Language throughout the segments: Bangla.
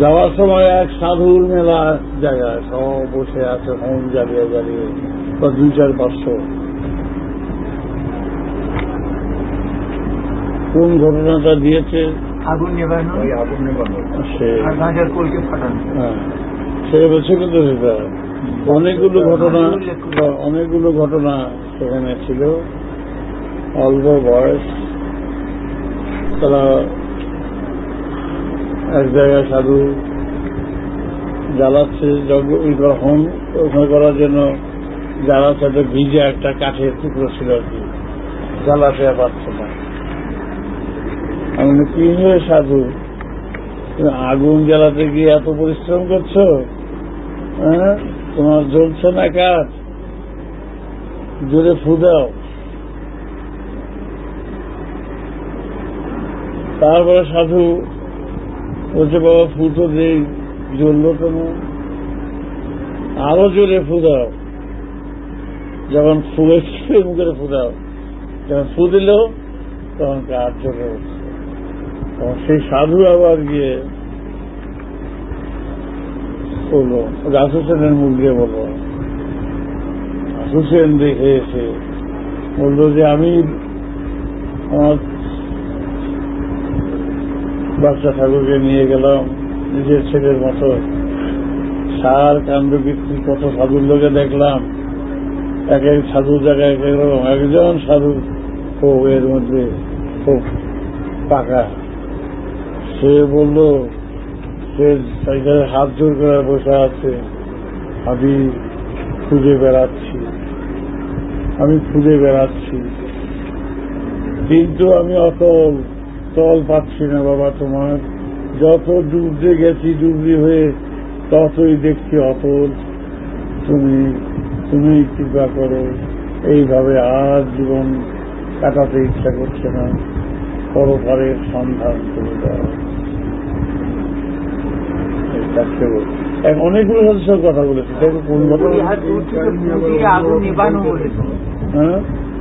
যাওয়ার সময় এক সাধুর মেলা জায়গায় সব বসে আছে হোম জ্বালিয়ে জ্বালিয়ে বা দুই চার পাঁচশো। কোন ঘটনাটা দিয়েছে? আগুন নেবানো আগুন নেবানো সে হ্যাঁ। সেটা সেটা। অনেকগুলো ঘটনা অনেকগুলো ঘটনা সেখানে ছিল। অল্প বয়স তারা এক জায়গায় সাধু জ্বালাচ্ছে হোম ওখানে করার জন্য জ্বালাচ্ছে একটা ভিজে একটা কাঠের টুকরো ছিল আর কি। জ্বালাতে পারছে না। আমি কি হয়ে সাধু? আগুন জ্বালাতে গিয়ে এত পরিশ্রম করছ? হ্যাঁ? তোমার জ্বলছে না কাঠ? জোরে ফু দাও। তারপরে সাধু বলছে, বাবা ফু তো দেই জ্বললো তো না আরও জোরে ফু দাও যখন ফুয়েছে মুখে ফু দাও যখন ফু দিল, তখন জ্বলে উঠছে? তখন সেই সাধু আবার গিয়ে বলল রাসুসেনের মুখ দিয়ে বলল রাসুসেন দেখে এসে বলল যে, আমি আমার বাচ্চা ঠাকুরকে নিয়ে গেলাম, নিজের ছেলের মতো। সার, কাণ্ড বৃত্তি কত সাধুর লোকে দেখলাম। এক এক সাধুর জায়গায় এক এক রকম একজন সাধু খুব এর মধ্যে খুব পাকা। সে বলল, সে হাত জোর করে বসে আছে, আমি খুঁজে বেড়াচ্ছি। আমি খুঁজে বেড়াচ্ছি। কিন্তু আমি অতল তল পাচ্ছি না বাবা তোমার। যত ডুবতে গেছি ডুবরি হয়ে ততই দেখছি অতল। তুমি তুমি কৃপা করো। এইভাবে আর জীবন কাটাতে ইচ্ছা করছে না। পরপারের সন্ধান করে দাও। অনেকগুলো সদস্য কথা বলেছে। দেখো কোন ঘটনা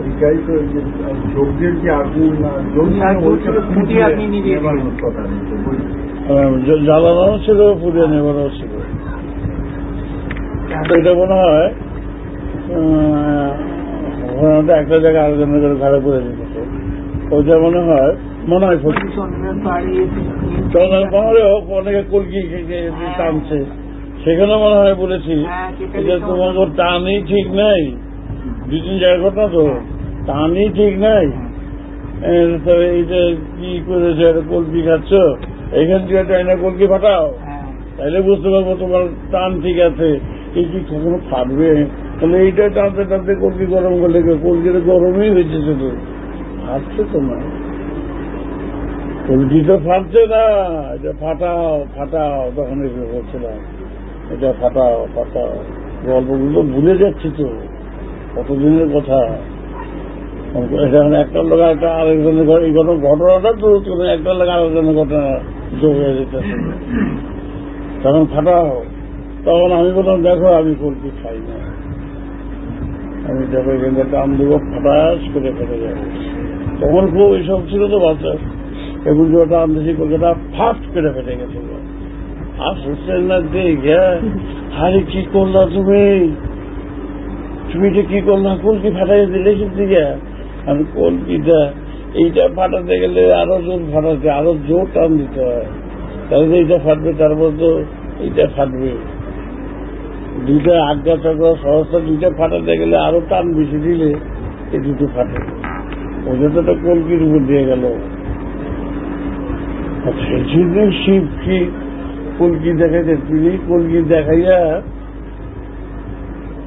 হ্যাঁ যজ্ঞের যে আগুন ফুটিয়ে আপনি জ্বালানো ছিল পুড়িয়ে নেবানো ছিল। এটা মনে হয় একটা জায়গায় আলোচনা করে ঘাড়ে পড়ে যেতেছে ওইটা মনে হয় মনে হয় অনেকে কলকি টানছে। সেখানে মনে হয় বলেছি হ্যাঁ, যে আছে। টানই ঠিক নাই। দু তিন জায়গার ঘটনা তো টানই ঠিক নাই। এ, তো কি করেছে একটা কলকি খাচ্ছ এখান থেকে একটা এনে কলকি ফাটাও। হ্যাঁ। তাইলে বুঝতে পারব তোমার টান ঠিক আছে। এই কি কখনো ফাটবে? তাহলে এইটা টানতে টানতে কলকি গরম করলে কলকিটা গরমই হয়েছে শুধু। ফাটছে তো না। কলকি তো ফাটছে না। এটা ফাটাও ফাটাও তখন এসে বলছিলাম এটা ফাটাও ফাটাও। গল্পগুলো ভুলে যাচ্ছি তো। কতদিনের কথা? এখন একটা লোক, একটা আরেকজনের এই ঘটনা ঘটনাটা তো কোনো একটা লোক আরেকজনের ঘটনা যোগ হয়ে তখন ফাটাও তখন আমি বললাম, দেখো, আমি কলকি খাই না। আমি দেখো এখানটা টান দেবো, ফাটাস করে ফেটে যাবে। তখন খুব এইসব ছিল তো বাচ্চা। এগুলো যে টান দিয়েছি কলকাতা ফাস্ট করে ফেটে গেছিল আর হোসেন না দেখে, আরে কি করলা তুমি? তুমি যে কি করলা? কলকি ফাটাই দিলে দিকে। আমি কলকিটা এইটা ফাটাতে গেলে আরও জোর ফাটাতে, আরও জোর টান দিতে হয়। তাহলে এইটা ফাটবে তারপর তো এইটা ফাটবে। দুইটা আজ্ঞা চক্র সহস্র দুইটা ফাটাতে গেলে আরও টান বেশি দিলে এই দুটো ফাটে। ওদের তো কলকির উপর দিয়ে গেল। সেই জন্য শিব কি কলকি দেখাইছে তিনি কলকি দেখাইয়া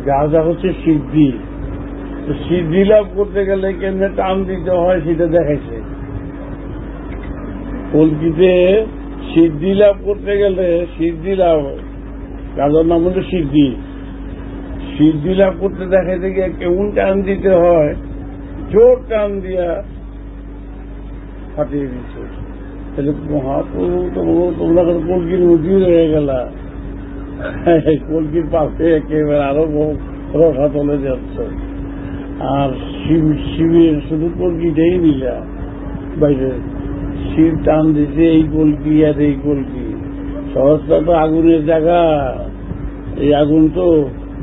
যা হচ্ছে সিদ্ধি। সিদ্ধি লাভ করতে গেলে কেমনে টান দিতে হয় সেটা দেখাইছে। কলকিতে সিদ্ধি লাভ করতে গেলে সিদ্ধি লাভ রাজার নাম হলো সিদ্ধি। সিদ্ধি লাভ করতে দেখাইতে গিয়ে কেমন টান দিতে হয়, জোর টান দিয়া ফাটিয়ে দিচ্ছে তাহলে মহাপ্রভু তোমরা করে কলকির মুখি রয়ে গেলা। কলকির পাশে একেবারে আরও রসা চলে যাচ্ছে। আর শিব শিবের শুধু কলকিটাই নিলা বাইরে শিব টান দিছে এই কলকি আর এই কলকি। সহজটা তো আগুনের জায়গা। এই আগুন তো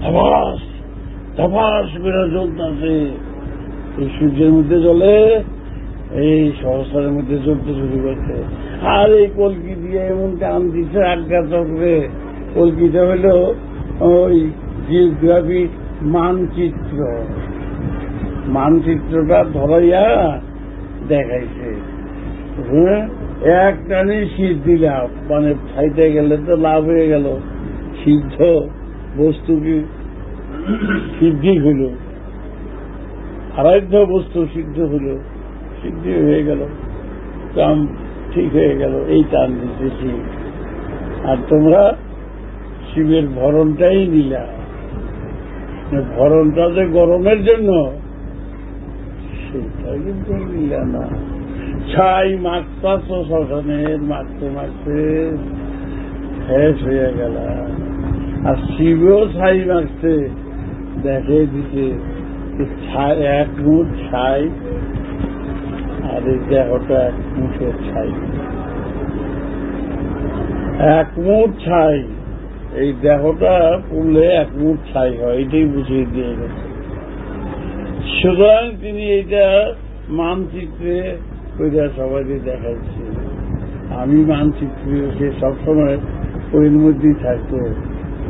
ধপাস ধপাস করে জ্বলতেছে। এই সূর্যের মধ্যে জ্বলে, এই সহস্রের মধ্যে জ্বলতে শুরু করছে। আর এই কলকি দিয়ে এমন টান দিচ্ছে আজ্ঞা চক্রে কলকিটা হলো ওই জিওগ্রাফি মানচিত্র। মানচিত্রটা ধরাইয়া দেখাইছে। হ্যাঁ এক টানে শীত দিলাম মানে খাইতে গেলে তো লাভ হয়ে গেল। সিদ্ধ বস্তু কি সিদ্ধি হইল। আরাধ্য বস্তু সিদ্ধ হইল সিদ্ধি হয়ে গেল। কাম ঠিক হয়ে গেল, এই টান দিতে শিব আর তোমরা শিবের ভরণটাই নিলা। ভরণটা যে গরমের জন্য, সেটা কিন্তু নিলা না। ছাই মাখতাছ শ্মশানের মাখতে মাখতে শেষ হয়ে গেল। আর শিবও ছাই মাখতে দেখে দিতে ছাই, এক মুঠ ছাই, আর এই দেহটা এক মুঠের ছাই। এক মুঠ ছাই। এই দেহটা পুড়লে এক মুঠ ছাই হয়, এটাই বুঝিয়ে দিয়ে গেছে। সুতরাং তিনি এইটা মানচিত্রে ওইটা সবাইকে দেখাচ্ছি আমি মানচিত্রে সে সবসময় ওই মধ্যেই থাকতো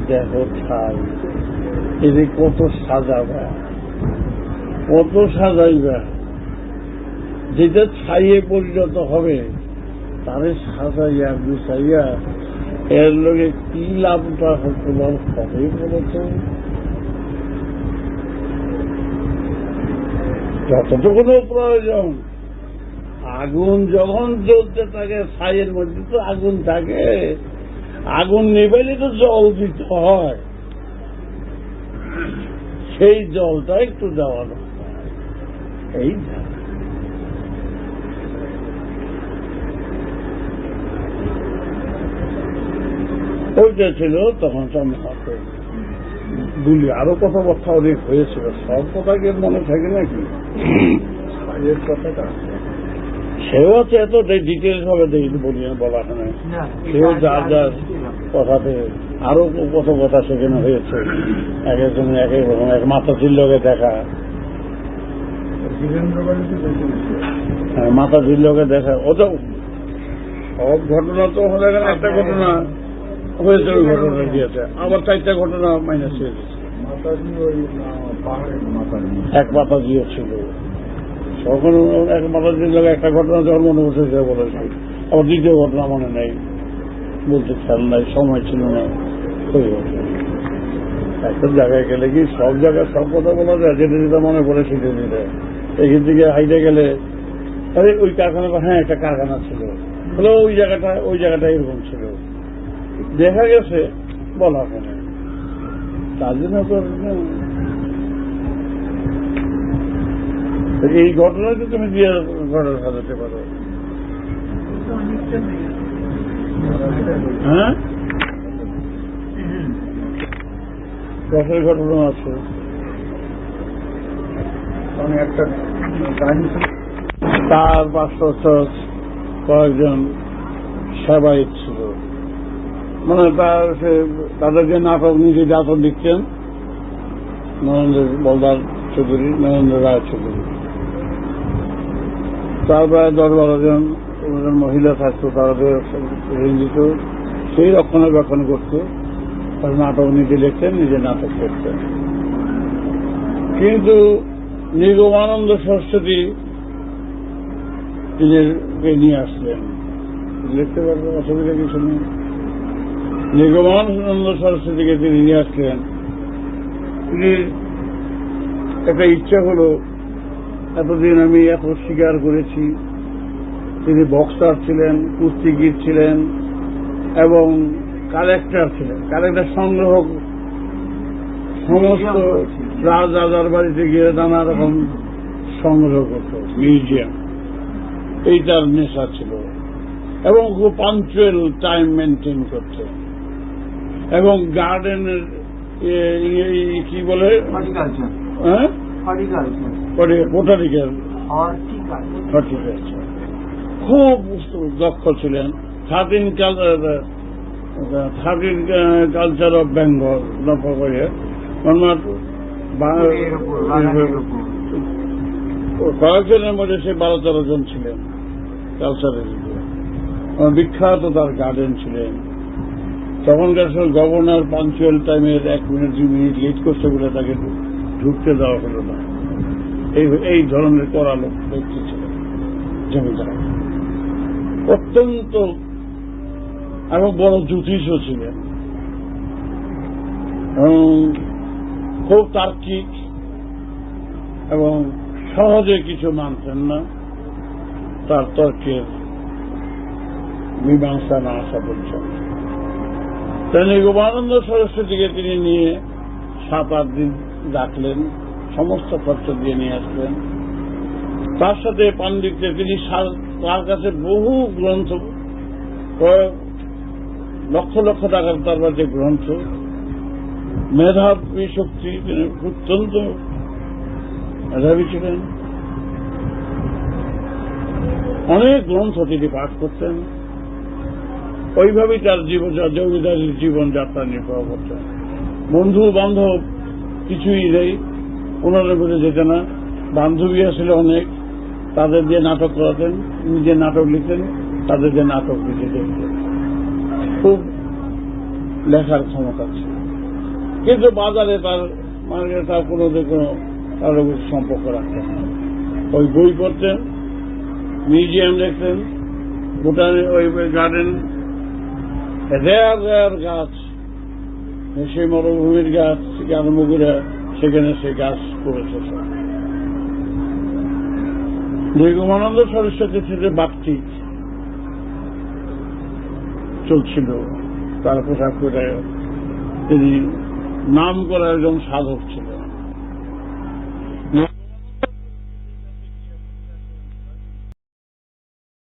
দেখো ছাই। এদের কত সাজাবা কত সাজাইবা যেটা ছাইয়ে পরিণত হবে, তারে সাজাইয়া গুছাইয়া এর লোকে কি লাভটা তোমার হবে বলতো যতটুকু প্রয়োজন। আগুন যখন জ্বলতে থাকে, ছাইয়ের মধ্যে তো আগুন থাকে। আগুন নিবেলে তো জল দিতে হয়। সেই জলটা একটু দেওয়া দরকার। এই ওইটা ছিল তখন সামনে বলি আরও কথাবার্তা অনেক হয়েছিল। সব কথা কি মনে থাকে নাকি? কথাটা সেও আছে এত ডিটেলস হবে দেখি বলি না বলা হয় না সেও যার যার কথাতে আরও কত কথা সেখানে হয়েছে। এক একজন এক এক রকম এক মাথা লোকে দেখা। হ্যাঁ, মাথা লোকে দেখা। ও তো সব ঘটনা তো হলে গেলে একটা ঘটনা। হয়েছে ওই ঘটনা দিয়েছে। আবার চারটা ঘটনা মাইনাস হয়ে গেছে। এক মাথা দিয়েছিল তখন এক মাথা দিয়ে একটা ঘটনা যখন মনে বসেছে বলেছে আবার দ্বিতীয় ঘটনা মনে নেই। বলতে খেয়াল নাই সময় ছিল না। হয়ে গেছে। একটা জায়গায় গেলে কি সব জায়গায় সব কথা বলা যায়? যেটা যেটা মনে পড়ে সেটা দিতে এখান থেকে হাইটে গেলে আরে ওই কারখানাটা হ্যাঁ একটা কারখানা ছিল। হলো ওই জায়গাটা ওই জায়গাটা এরকম ছিল। দেখা গেছে, বলা তার জন্য এই ঘটনাকে তুমি দিয়ে ঘটনা সাজাতে পারো। হ্যাঁ? ঘটনা আছে। আমি একটা তার পাঁচশো কয়েকজন সেবাই ছিল। মানে তার সে, তাদের যে নাটক নিজে নাটক লিখতেন নরেন্দ্র বলদার চৌধুরী, নরেন্দ্র রায় চৌধুরী। তার প্রায় দশ বারো জন মহিলা থাকতো তাদের দিত, সেই রক্ষণাবেক্ষণ করতো। নাটক নিজে লিখতেন, নিজে নাটক করতেন। কিন্তু নিগমানন্দ সরস্বতী নিজেকে নিয়ে আসলেন। লিখতে পারবেন, অসুবিধা কিছু নেই। নিগমানন্দ সরস্বতীকে তিনি নিয়ে আসলেন তিনি একটা ইচ্ছা হলো এতদিন আমি এত স্বীকার করেছি তিনি বক্সার ছিলেন কুস্তিগির ছিলেন এবং কালেক্টর ছিলেন কালেক্টর সংগ্রহ সমস্ত রাজাদার বাড়িতে গিয়ে নানা রকম সংগ্রহ করত মিউজিয়াম এই তার নেশা ছিল এবং খুব পাঞ্চুয়াল টাইম মেনটেন করত এবং গার্ডেনের কি বলে? হ্যাঁ? হর্টিকালচার খুব দক্ষ ছিলেন। স্বাধীনকাল থার্টিন কালচার অফ বেঙ্গল লক্ষ্য করে। কয়েকজনের মধ্যে সে বারো তেরো জন ছিলেন কালচারের বিখ্যাত তার গার্ডেন ছিলেন। তখনকার সময় গভর্নর পাঞ্চুয়াল টাইমের এক মিনিট দুই মিনিট লেট করতে বলে তাকে ঢুকতে দেওয়া হলো না। এই ধরনের করা লোক ব্যক্তি ছিলেন জমিদার। অত্যন্ত এবং বড় জ্যোতিষও ছিলেন। এবং খুব তার্কিক এবং সহজে কিছু মানতেন না। তার তর্কের মীমাংসা না আসা পর্যন্ত। তেমনি গোপানন্দ সরস্বতীকে তিনি নিয়ে সাত আট দিন রাখলেন, সমস্ত খরচ দিয়ে নিয়ে আসলেন। তার সাথে পাণ্ডিত্যে তিনি তার কাছে বহু গ্রন্থ লক্ষ লক্ষ টাকার তার কাছে গ্রন্থ। মেধাবী শক্তি তিনি অত্যন্ত মেধাবী ছিলেন। অনেক গ্রন্থ তিনি পাঠ করতেন। ওইভাবেই তার জীবন জমিদারির জীবনযাত্রা নির্বাহ করতেন বন্ধু বান্ধব কিছুই নেই ওনারা বলে যেত না। বান্ধবী আসলে অনেক, তাদের দিয়ে নাটক করাতেন, নিজে নাটক লিখতেন, তাদের দিয়ে নাটক লিখে দেখতেন। খুব লেখার ক্ষমতা ছিল। কিন্তু বাজারে তার মানে তার কোনো কোনো তার সম্পর্ক রাখতেন ওই বই পড়তেন, মিউজিয়াম দেখতেন ভুটানের ওই গার্ডেন রেয়ার গাছ সেই মরুভূমির গাছ আরম্ভ করে সেখানে সে গাছ করেছে নিগমানন্দ সরস্বতী থেকে বাপটি চলছিল তার পোশাক করে তিনি নাম করা একজন সাধক ছিলেন